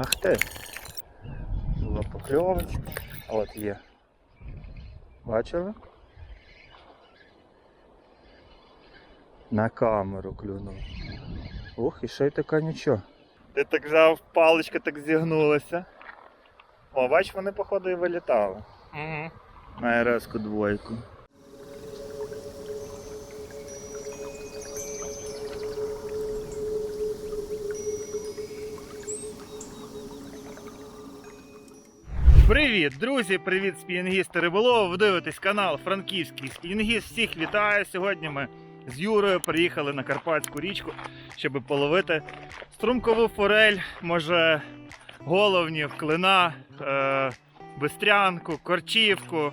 Ах ти. Була покльовочка. От є. Бачили? На камеру клюнув. Ух, і ще й така нічого. Ти так взяв, паличка так зігнулася. О, бач, вони походу і вилітали. Угу. На РС-ку двойку. Привіт, друзі! Привіт, спінінгісти риболов. Ви дивитесь канал Франківський спінінгіст. Всіх вітаю. Сьогодні ми з Юрою приїхали на Карпатську річку, щоб половити струмкову форель, може головнів, клина, е, бистрянку, корчівку.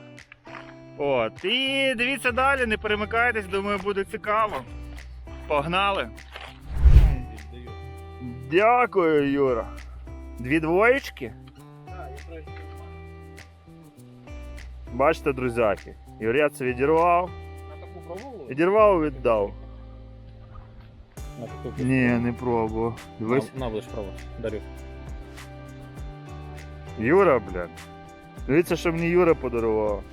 От. І дивіться далі, не перемикайтесь, думаю, буде цікаво. Погнали! Дякую, Юра. Дві двоєчки. Бачите, друзяки, Юрець відірвав, відірвав і віддав. Ні, не пробував. Дивись. На, будеш пробувати. Дарю. Юра, блядь. Дивіться, що мені Юра подарував.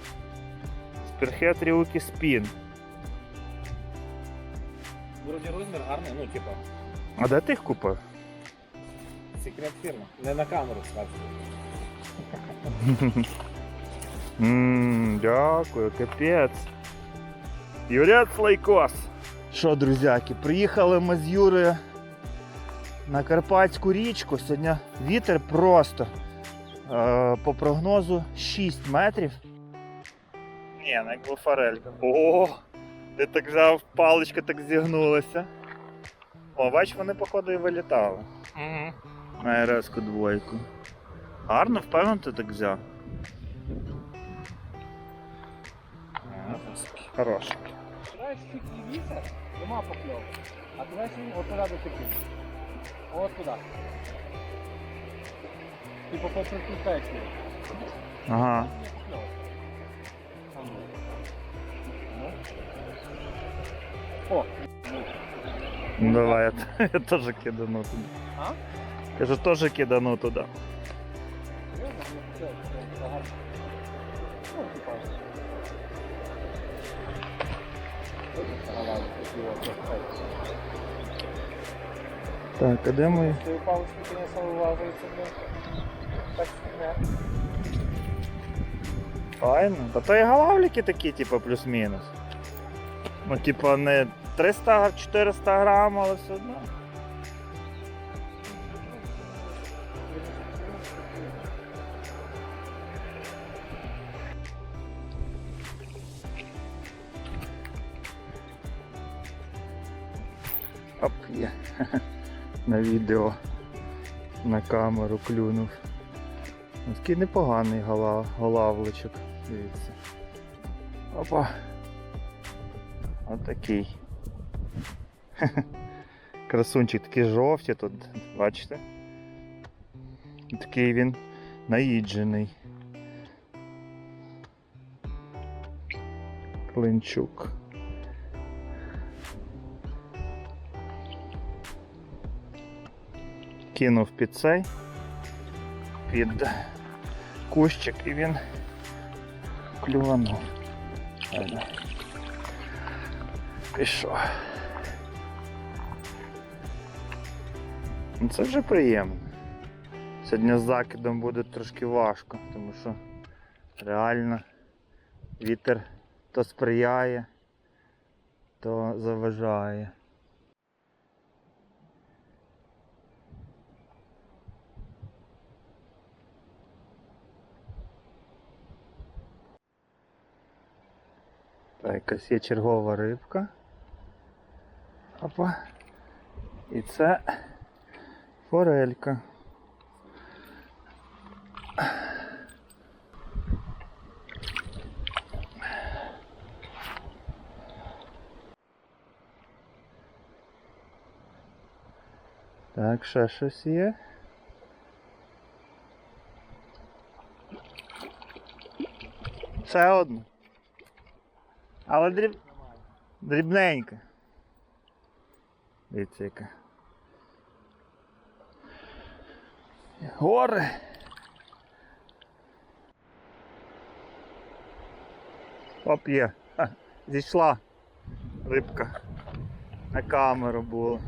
Спірхет Ріукі Спін. Вроді розмір гарний, ну типа, А де ти їх купив? секрет фірми. Не на камеру скажу. Ммм, дякую, капець. Юрець Лайкос. Що, друзяки, приїхали ми з Юрою на Карпатську річку. Сьогодні вітер просто е, по прогнозу 6 метрів. Ні, ну якби форелька. О, ти так взяв, паличка так зігнулася. О, бач, вони походу і вилітали. Угу. На РС-ку двойку. Гарно, впевнено, ти так взяв. Хорош. Знаєш, чуть лівіше, нема покльовки. А туди ще от туди до типу. От туди. Типу по прикупечні. Ага. Не покльовка. А ну. Ну. О, Ну давай, я, т- я теж кидану туди. А? Кажу, теж кидану туди. Так, а де ми? Ти палички. Так не. Файно. Та то і галавліки такі, типу, плюс-мінус. Ну, типу, не 300-400 грам, але все одно. На відео. На камеру клюнув. Ось Такий непоганий гала, голавличок. Дивіться. Опа. Отакий. Красунчик, такі жовті тут, бачите? Такий він наїджений. Клинчук. Кинув під цей, під кущик і він клюванув. Пішов. Ну це вже приємно. Сьогодні з закидом буде трошки важко, тому що реально вітер то сприяє, то заважає. Так, якась є чергова рибка. Опа. І це форелька. Так, ще щось є. Ще одну. Але дріб... дрібненька. Дивіться яка. Гори. Оп, є. Ха, Зійшла рибка. На камеру було.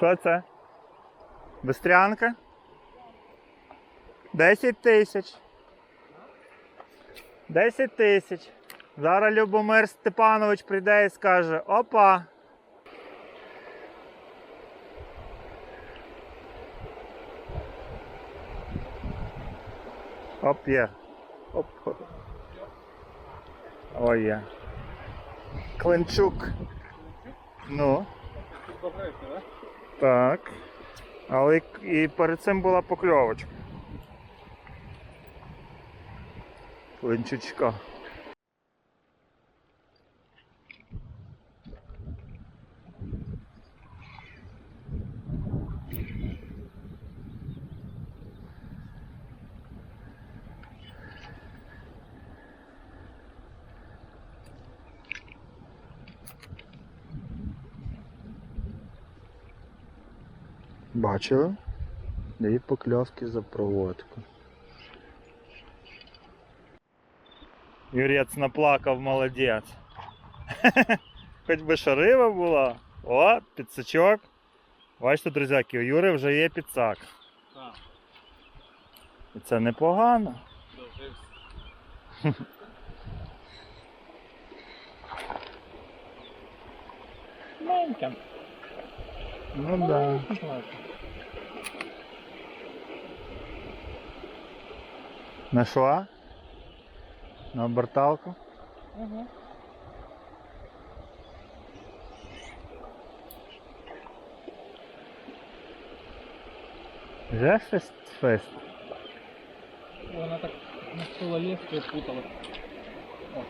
Що це? Бистрянка? 10 тисяч. 10 тисяч. Зараз Любомир Степанович прийде і скаже: опа. Оп є. Оп. Ой є. Клинчук. Ну. Так? Але і- перед цим була покльовочка. Клинчучка. Бачили? Дві покльовки за проводку. Юрець наплакав, молодець. Хоч би ще риба була. О, підсачок. Бачите, друзяки, у Юри вже є підсак. Так. І це непогано. Дожився. Маленька. Ну да. Нашла? На оберталку? Ага. Вже фест фест. Вона так на стололєстку путала. О.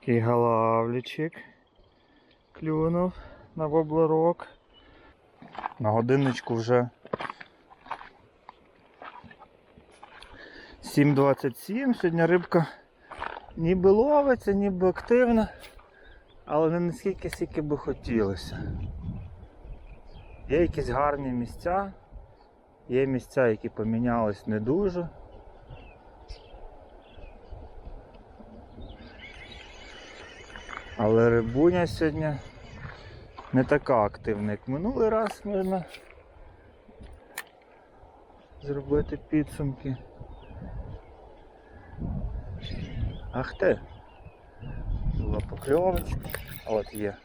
Такий галавлічик клюнув на воблерок. На годинничку вже 7.27. Сьогодні рибка ніби ловиться, ніби активна, але не наскільки скільки би хотілося. Є якісь гарні місця, є місця, які помінялись не дуже. Але рибуня сьогодні не така активна, як минулий раз можна зробити підсумки. Ах ти! Була покльовочка. От є.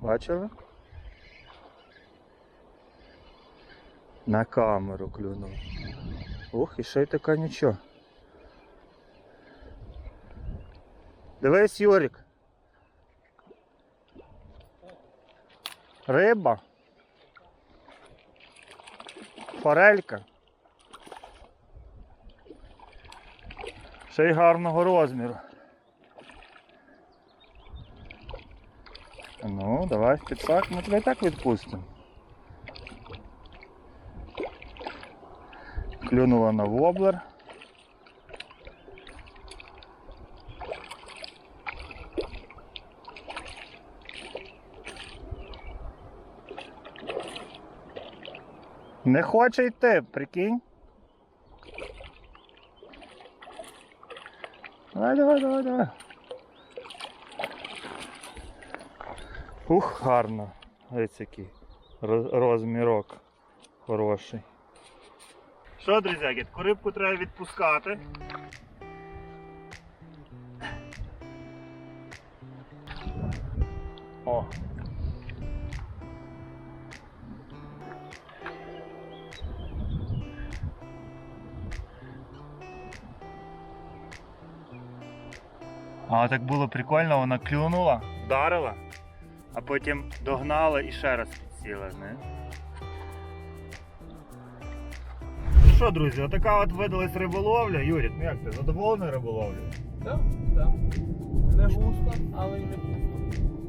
Бачили? На камеру клюнув. Ух, і ще й така нічого. Дивись, Юрик. Риба. Форелька. Ще й гарного розміру. Ну, давай в підсак, ми тебе і так відпустимо. Клюнула на воблер. Не хоче йти, прикинь. Давай, давай, давай, давай. Ух, гарно. Ось який розмірок хороший. Що, друзяки, таку рибку треба відпускати. О. А так було прикольно, вона клюнула, вдарила а потім догнала і ще раз підсіла. Не? Що, друзі, отака от видалась риболовля. Юрій, ну як ти задоволений риболовлею? Так, так. Не густо, але й не пусто.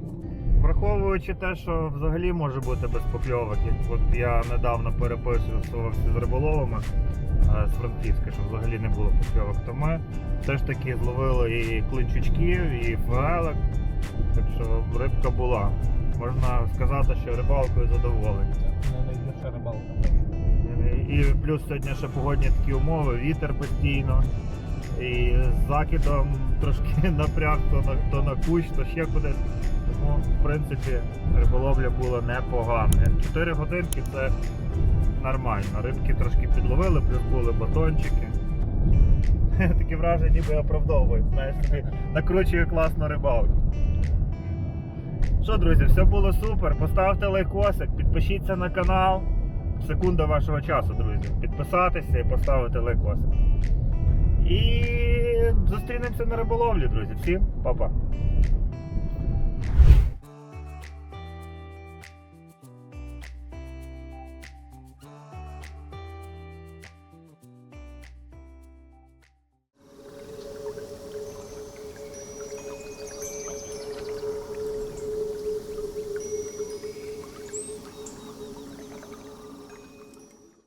Враховуючи те, що взагалі може бути без покльовок. Як От я недавно переписувався з риболовами е, з Франківська, що взагалі не було покльовок, то ми все ж таки зловили і клинчучків, і форелек. Так що рибка була. Можна сказати, що рибалкою задоволені. Не рибалка. І плюс сьогодні ще погодні такі умови, вітер постійно. І з закидом трошки напряг то на, то на кущ, то ще кудись. Тому, в принципі, риболовля була непогана. 4 годинки це нормально. Рибки трошки підловили, плюс були батончики. Таке враження, ніби оправдовують. Знаєш, собі накручує класно рибалку. Що, друзі, все було супер. Поставте лайкосик, підпишіться на канал. Секунда вашого часу, друзі. Підписатися і поставити лайкосик. І зустрінемося на риболовлі, друзі. Всім па-па.